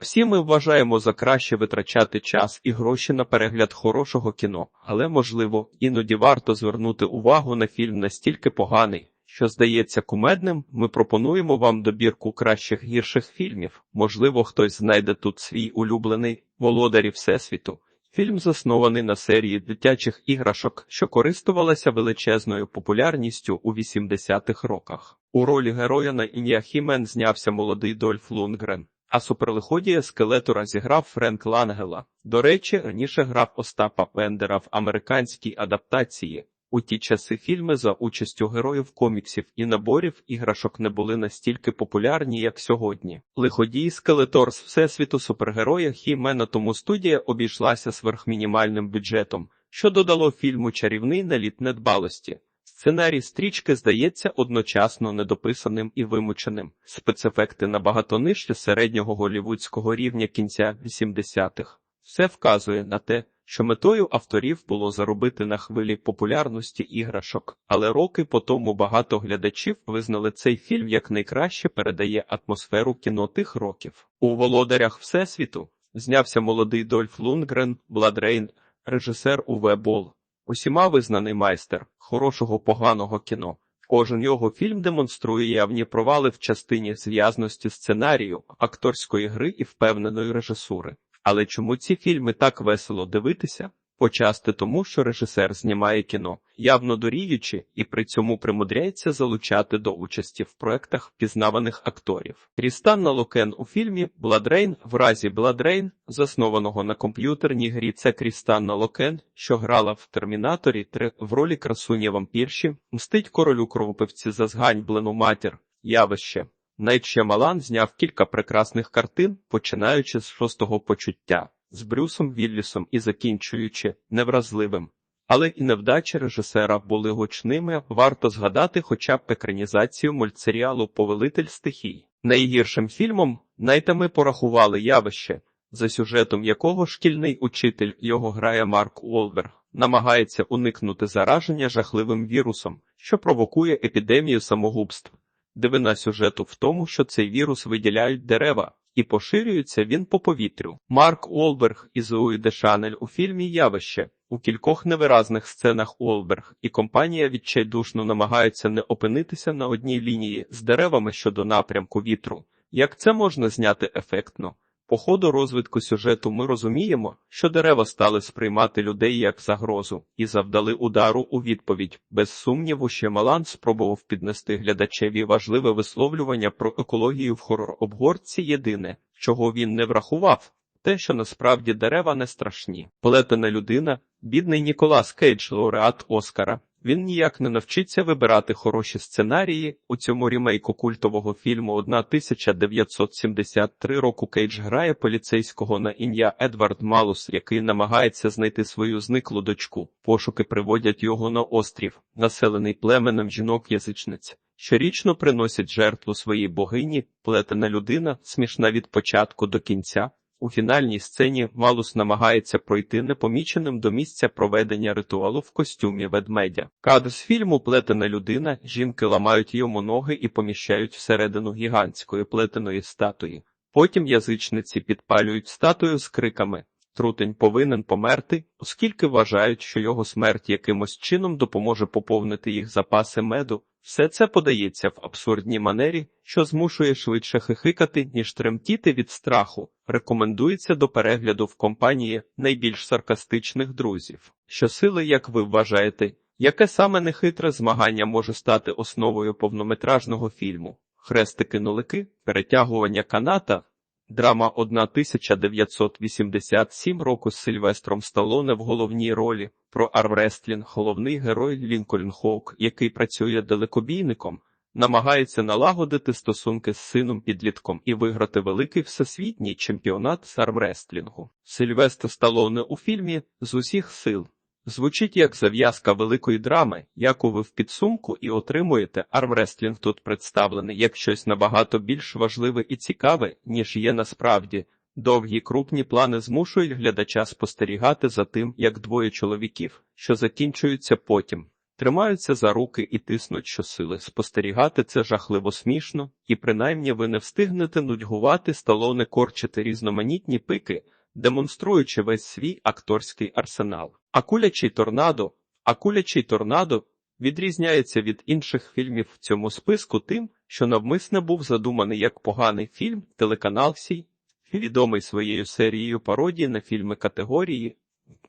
Всі ми вважаємо за краще витрачати час і гроші на перегляд хорошого кіно, але можливо, іноді варто звернути увагу на фільм настільки поганий, що здається кумедним. Ми пропонуємо вам добірку кращих гірших фільмів. Можливо, хтось знайде тут свій улюблений володарі Всесвіту. Фільм заснований на серії дитячих іграшок, що користувалася величезною популярністю у 80-х роках. У ролі героя на ім'я знявся молодий Дольф Лунгрен, а суперлиходія скелетора зіграв Френк Лангела. До речі, раніше грав Остапа Пендера в американській адаптації. У ті часи фільми за участю героїв коміксів і наборів іграшок не були настільки популярні, як сьогодні. Лиходій Скелетор з всесвіту супергероя Хімена тому студія обійшлася сверхмінімальним бюджетом, що додало фільму чарівний наліт недбалості. Сценарій стрічки здається одночасно недописаним і вимученим. Спецефекти набагато нижче середнього голівудського рівня кінця 80-х. Все вказує на те, що метою авторів було заробити на хвилі популярності іграшок, але роки по тому багато глядачів визнали цей фільм як найкраще передає атмосферу кіно тих років. У володарях Всесвіту знявся молодий Дольф Лунгрен, Бладрейн, режисер Уве Бол. Усіма визнаний майстер хорошого поганого кіно. Кожен його фільм демонструє явні провали в частині зв'язності сценарію, акторської гри і впевненої режисури. Але чому ці фільми так весело дивитися? Почасти тому, що режисер знімає кіно, явно доріючи, і при цьому примудряється залучати до участі в проектах впізнаваних акторів. Крістанна Локен у фільмі Бладрейн в разі Бладрейн, заснованого на комп'ютерній грі, це Крістанна Локен, що грала в Термінаторі 3 в ролі красуні вампірші, мстить королю кровопивці за зганьблену матір, явище. Найт Шямалан зняв кілька прекрасних картин, починаючи з шостого почуття, з Брюсом Віллісом і закінчуючи невразливим. Але і невдачі режисера були гучними. Варто згадати хоча б екранізацію мультсеріалу Повелитель стихій. Найгіршим фільмом найтами порахували явище, за сюжетом якого шкільний учитель його грає Марк Уолберг, намагається уникнути зараження жахливим вірусом, що провокує епідемію самогубств. Дивина сюжету в тому, що цей вірус виділяють дерева, і поширюється він по повітрю. Марк Уолберг і Зоуї де Шанель у фільмі Явище у кількох невиразних сценах Уолберг і компанія відчайдушно намагаються не опинитися на одній лінії з деревами щодо напрямку вітру. Як це можна зняти ефектно? По ходу розвитку сюжету ми розуміємо, що дерева стали сприймати людей як загрозу і завдали удару у відповідь. Без сумніву, ще Малан спробував піднести глядачеві важливе висловлювання про екологію в хорор-обгорці. Єдине, чого він не врахував, те, що насправді дерева не страшні. Плетена людина, бідний Ніколас Кейдж, лауреат Оскара. Він ніяк не навчиться вибирати хороші сценарії. У цьому рімейку культового фільму 1973 року Кейдж грає поліцейського на ім'я Едвард Малус, який намагається знайти свою зниклу дочку. Пошуки приводять його на острів, населений племенем жінок-язичниць. Щорічно приносять жертву своїй богині, плетена людина, смішна від початку до кінця. У фінальній сцені Малус намагається пройти непоміченим до місця проведення ритуалу в костюмі ведмедя. Кадр з фільму Плетена людина, жінки ламають йому ноги і поміщають всередину гігантської плетеної статуї. Потім язичниці підпалюють статую з криками Трутень повинен померти, оскільки вважають, що його смерть якимось чином допоможе поповнити їх запаси меду. Все це подається в абсурдній манері, що змушує швидше хихикати, ніж тремтіти від страху. Рекомендується до перегляду в компанії найбільш саркастичних друзів. Щосили, як ви вважаєте, яке саме нехитре змагання може стати основою повнометражного фільму? Хрестики-нулики, перетягування каната, драма 1987 року з Сильвестром Сталоне в головній ролі про армрестлінг головний герой Лінкольн Хоук, який працює далекобійником, намагається налагодити стосунки з сином підлітком і виграти великий всесвітній чемпіонат з армрестлінгу. Сильвестр Сталоне у фільмі з усіх сил. Звучить як зав'язка великої драми, яку ви в підсумку і отримуєте. Армрестлінг тут представлений як щось набагато більш важливе і цікаве, ніж є насправді. Довгі крупні плани змушують глядача спостерігати за тим, як двоє чоловіків, що закінчуються потім. Тримаються за руки і тиснуть щосили. Спостерігати це жахливо смішно, і принаймні ви не встигнете нудьгувати сталоне корчити різноманітні пики, демонструючи весь свій акторський арсенал. Акулячий торнадо, акулячий торнадо відрізняється від інших фільмів в цьому списку тим, що навмисне був задуманий як поганий фільм, телеканал Сій, відомий своєю серією пародії на фільми категорії,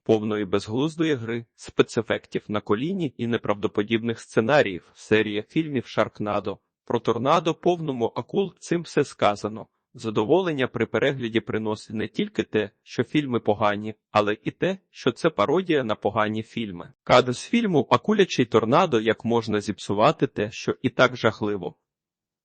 повної безглуздої гри, спецефектів на коліні і неправдоподібних сценаріїв, серія фільмів Шаркнадо. Про торнадо повному акул цим все сказано. Задоволення при перегляді приносить не тільки те, що фільми погані, але і те, що це пародія на погані фільми. Кадр з фільму Акулячий торнадо як можна зіпсувати те, що і так жахливо,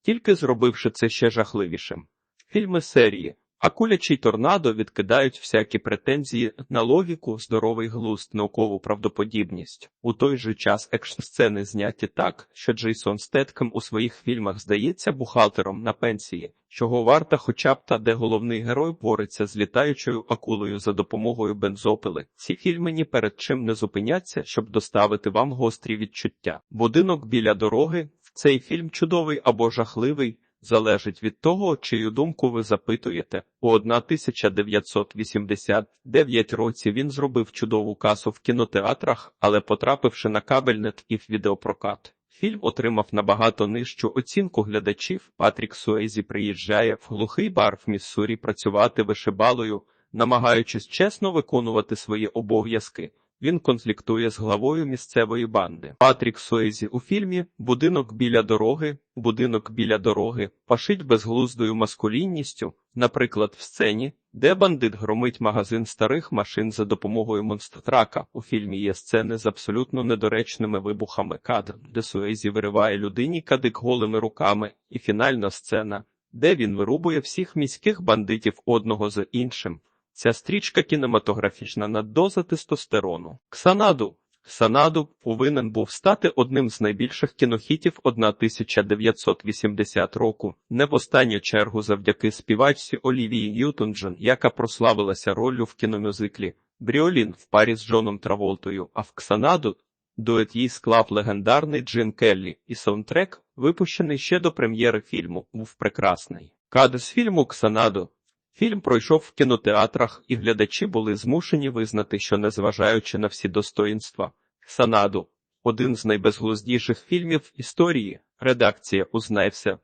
тільки зробивши це ще жахливішим. Фільми серії Акулячий торнадо відкидають всякі претензії на логіку, здоровий глузд, наукову правдоподібність. У той же час екшн-сцени зняті так, що Джейсон Стеткем у своїх фільмах здається бухгалтером на пенсії, чого варта хоча б та, де головний герой бореться з літаючою акулою за допомогою бензопили. Ці фільми ні перед чим не зупиняться, щоб доставити вам гострі відчуття. Будинок біля дороги. Цей фільм чудовий або жахливий залежить від того, чию думку ви запитуєте. У 1989 році він зробив чудову касу в кінотеатрах, але потрапивши на кабельнет і в відеопрокат. Фільм отримав набагато нижчу оцінку глядачів. Патрік Суейзі приїжджає в глухий бар в Міссурі працювати вишибалою, намагаючись чесно виконувати свої обов'язки. Він конфліктує з главою місцевої банди. Патрік Суейзі у фільмі Будинок біля дороги, будинок біля дороги пашить безглуздою маскулінністю, наприклад, в сцені, де бандит громить магазин старих машин за допомогою монстратрака. У фільмі є сцени з абсолютно недоречними вибухами кадр, де Суейзі вириває людині кадик голими руками, і фінальна сцена, де він вирубує всіх міських бандитів одного за іншим. Ця стрічка кінематографічна наддоза тестостерону. Ксанаду. Ксанаду повинен був стати одним з найбільших кінохітів 1980 року, не в останню чергу завдяки співачці Олівії Ньютон-Джон, яка прославилася роллю в кіномюзиклі Бріолін в парі з Джоном Траволтою, а в Ксанаду дует їй склав легендарний Джин Келлі, і саундтрек, випущений ще до прем'єри фільму, був прекрасний. Кадр з фільму Ксанаду Фільм пройшов в кінотеатрах, і глядачі були змушені визнати, що, незважаючи на всі достоїнства, Санаду, один з найбезглуздіших фільмів історії, редакція «Узнай все»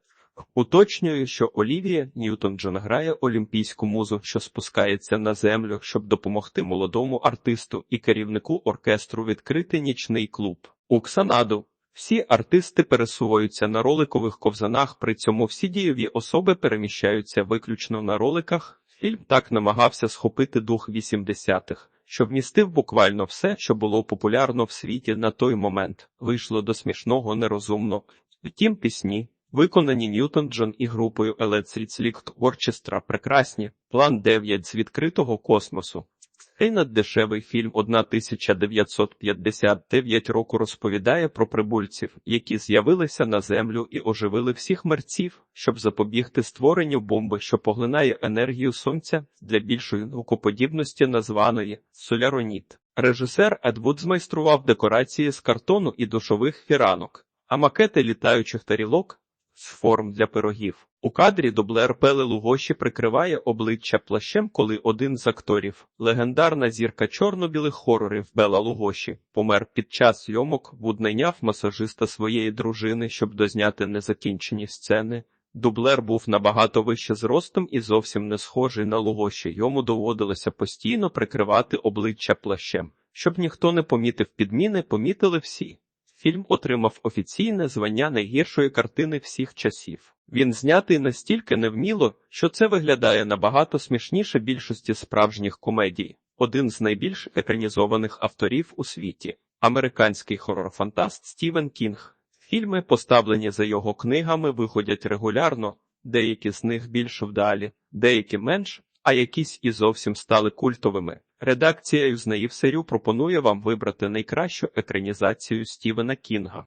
уточнює, що Олівія Ньютон-Джон грає олімпійську музу, що спускається на землю, щоб допомогти молодому артисту і керівнику оркестру відкрити нічний клуб. У Ксанаду всі артисти пересуваються на роликових ковзанах, при цьому всі дієві особи переміщаються виключно на роликах. Фільм так намагався схопити дух 80-х, що вмістив буквально все, що було популярно в світі на той момент. Вийшло до смішного нерозумно. Втім, пісні, виконані Ньютон Джон і групою Electric Orchestra прекрасні, план 9 з відкритого космосу. Цей наддешевий фільм 1959 року розповідає про прибульців, які з'явилися на землю і оживили всіх мерців, щоб запобігти створенню бомби, що поглинає енергію сонця для більшої наукоподібності названої соляроніт. Режисер Едвуд змайстрував декорації з картону і душових фіранок, а макети літаючих тарілок з форм для пирогів. У кадрі дублер Пели Лугоші прикриває обличчя плащем, коли один з акторів, легендарна зірка чорно-білих хорорів Бела Лугоші, помер під час зйомок, Вуд найняв масажиста своєї дружини, щоб дозняти незакінчені сцени. Дублер був набагато вище зростом і зовсім не схожий на Лугоші. Йому доводилося постійно прикривати обличчя плащем. Щоб ніхто не помітив підміни, помітили всі. Фільм отримав офіційне звання найгіршої картини всіх часів. Він знятий настільки невміло, що це виглядає набагато смішніше більшості справжніх комедій. Один з найбільш екранізованих авторів у світі американський хорор-фантаст Стівен Кінг. Фільми, поставлені за його книгами, виходять регулярно, деякі з них більш вдалі, деякі менш, а якісь і зовсім стали культовими. Редакція «Юзнеїв серію пропонує вам вибрати найкращу екранізацію Стівена Кінга.